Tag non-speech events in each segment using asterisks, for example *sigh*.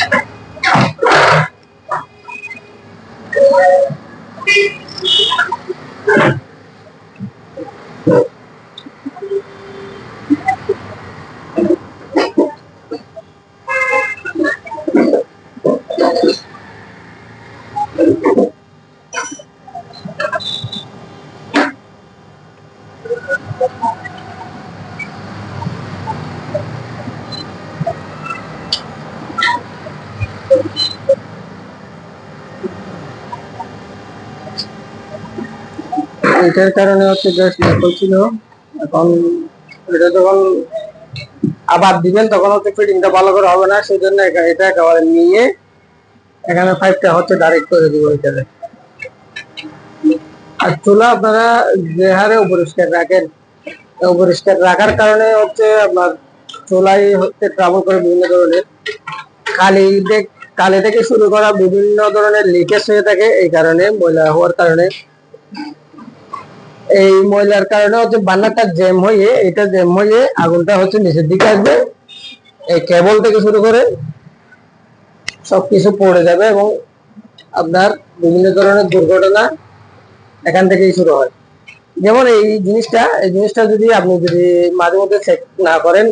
you *laughs* এটার কারণে হচ্ছে গ্যাস লিক ছিল। এখন এটা যখন আবার দিবেন, তখন হচ্ছে ফিটিংটা ভালো করে হবে না সেই জন্য এটা- একেবারে নিয়ে এখানে পাইপটা হচ্ছে ডাইরেক্ট করে দিব এটাতে। আর চুলা আপনারা যে হারে অপরিষ্কার রাখেন অপরিষ্কার রাখার কারণে হচ্ছে আপনার চুলাই হচ্ছে ট্রাভেল করে বিভিন্ন ধরনের। কালি কালি থেকে শুরু করা বিভিন্ন ধরনের লিকেজ হয়ে থাকে, এই কারণে, ময়লা হওয়ার কারণে। এই ময়লার কারণে হচ্ছে বান্নারটা জ্যাম হয়ে, এটা জ্যাম হয়ে আগুনটা হচ্ছে নিচের দিকে আসবে। এই কেবল থেকে শুরু করে সবকিছু পড়ে যাবে এবং আপনার বিভিন্ন ধরনের দুর্ঘটনা এখান থেকেই শুরু হয়। যেমন এই জিনিসটা এই জিনিসটা যদি আপনি যদি মাঝে মধ্যে চেক না করেন,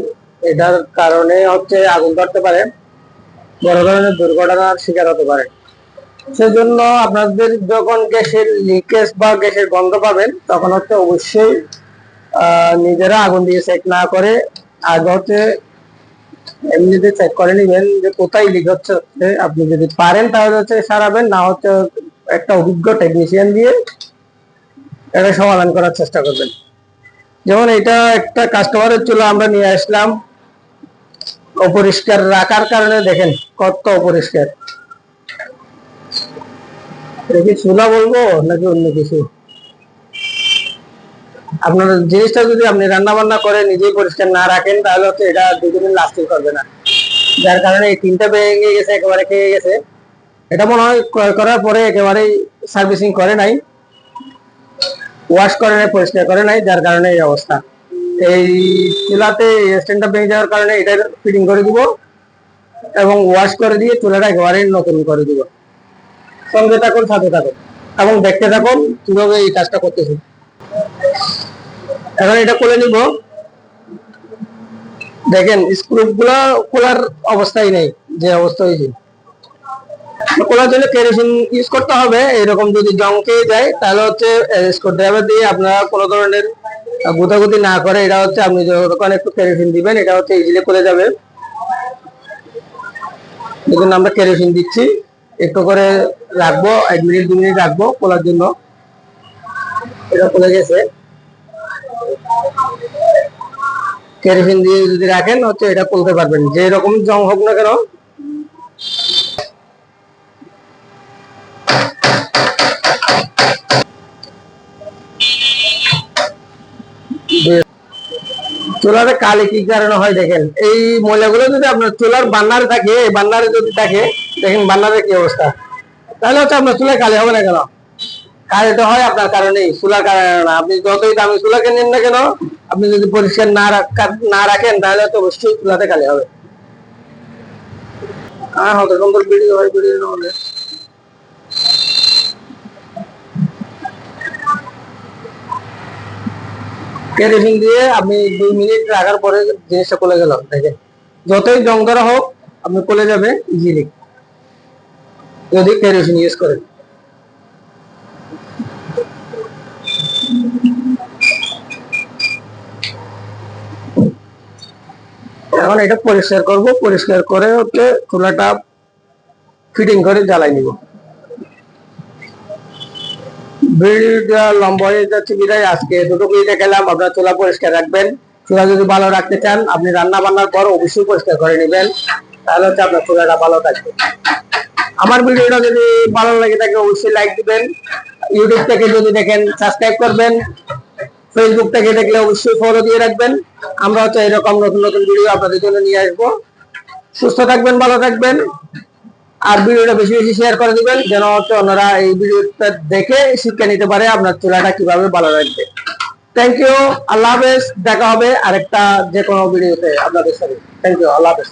এটার কারণে হচ্ছে আগুন ধরতে পারে, বড় ধরনের দুর্ঘটনার শিকার হতে পারে। সেজন্য আপনাদের যখন গ্যাসের লিকেজ বা গ্যাসের গন্ধ পাবেন, তখন হচ্ছে অবশ্যই নিজেরা আগুন দিয়ে চেক না করে আগে হচ্ছে এমনিতে চেক করে নিবেন যে কোথায় লিক হচ্ছে। আপনি যদি পারেন তাহলে হচ্ছে সারাবেন, না হচ্ছে একটা অভিজ্ঞ টেকনিশিয়ান দিয়ে এটা সমাধান করার চেষ্টা করবেন যেমন এটা একটা কাস্টমারের চুলা আমরা নিয়ে আসলাম, অপরিষ্কার রাখার কারণে দেখেন কত অপরিষ্কার কি চুলা বলব নাকি অন্য কিছু? আপনার জিনিসটা যদি আপনি রান্না বান্না করে নিজেই পরিষ্কার না রাখেন, তাহলে হচ্ছে এটা দুদিন লাস্টিং করবে না। যার কারণে এই তিনটা ভেঙে গেছে, একেবারে খেয়ে গেছে। এটা মনে হয় করার পরে একেবারেই সার্ভিসিং করে নাই। ওয়াশ করে নাই, পরিষ্কার করে নাই, যার কারণে এই অবস্থা। এই চুলাতে স্ট্যান্ডটা ভেঙে যাওয়ার কারণে এটা ফিটিং করে দিব এবং ওয়াশ করে দিয়ে চুলাটা একেবারে নতুন করে দিব। সঙ্গে থাকুন, সাথে থাকুন। এবং দেখতে থাকুন কীভাবে এই কাজটা করতেছি। এখন এটা খুলে নিব। দেখেন স্ক্রু গুলা খোলার অবস্থাই নেই, যে অবস্থা হয়েছে। খোলার জন্য কেরোসিন ইউজ করতে হবে। এরকম যদি জমকে যায়, তাহলে হচ্ছে স্ক্রু ড্রাইভার দিয়ে আপনারা কোনো ধরনের গুতাগুতি না করে, এটা হচ্ছে আপনি যখন একটু কেরোসিন দিবেন, এটা হচ্ছে ইজিলি খুলে যাবে। দেখুন আমরা কেরোসিন দিচ্ছি। একটু করে রাখব, এক মিনিট, দু মিনিট রাখব খোলার জন্য। এটা খুলে গেছে। কেরোসিন দিয়ে যদি রাখেন, হচ্ছে এটা খুলতে পারবেন। যে রকম জং হোক না কেন। চুলাতে কালি কি কারণে হয় দেখেন? এই ময়লাগুলো যদি আপনার চুলার বান্নারে থাকে বান্নারে যদি থাকে, দেখেন বান্নারের কি অবস্থা? তাহলে হচ্ছে আপনার চুলায় কালি হবে না কেন? কালিটা হয় আপনার কারণেই চুলার কারণে। না আপনি যতই দামি চুলা কেনেন না কেন, আপনি যদি পরিষ্কার না রাখ- না রাখেন, তাহলে তো অবশ্যই চুলাতে কালি হবে। হ্যাঁ হতে সুন্দর ভিডিও হয় ভিডিও হলে কেরোসিন দিয়ে আপনি দুই মিনিট রাখার পরে জিনিসটা খুলে গেল দেখেন। যতই জং ধরা হোক, আপনি খুলে যাবে ইজিলি যদি কেরোসিন ইউজ করেন। এখন এটা পরিষ্কার করব, পরিষ্কার করে হচ্ছে চুলাটা ফিটিং করে জ্বালাই নিব। ভিডিওটা আপনার চুলা পরিষ্কার রাখবেন। চুলা যদি ভালো রাখতে চান, আপনি রান্না বান্নার পর অবশ্যই পরিষ্কার করে নেবেন। তাহলে হচ্ছে আপনার চুলাটা ভালো আমার ভিডিওটা যদি ভালো লাগে থাকে, অবশ্যই লাইক দিবেন। ইউটিউব থেকে যদি দেখেন সাবস্ক্রাইব করবেন। ফেসবুক থেকে দেখলে অবশ্যই ফলো দিয়ে রাখবেন। আমরা হচ্ছে এরকম নতুন নতুন ভিডিও আপনাদের জন্য নিয়ে আসব। সুস্থ থাকবেন, ভালো থাকবেন। আর ভিডিওটা বেশি বেশি শেয়ার করে দিবেন, যেন হচ্ছে অন্যরা এই ভিডিওটা দেখে শিক্ষা নিতে পারে আপনার চুলাটা কীভাবে ভালো রাখবে থ্যাংক ইউ আল্লাহ হাফেজ, দেখা হবে আরেকটা যে কোনো ভিডিওতে আপনাদের সাথে। থ্যাংক ইউ আল্লাহ হাফেজ।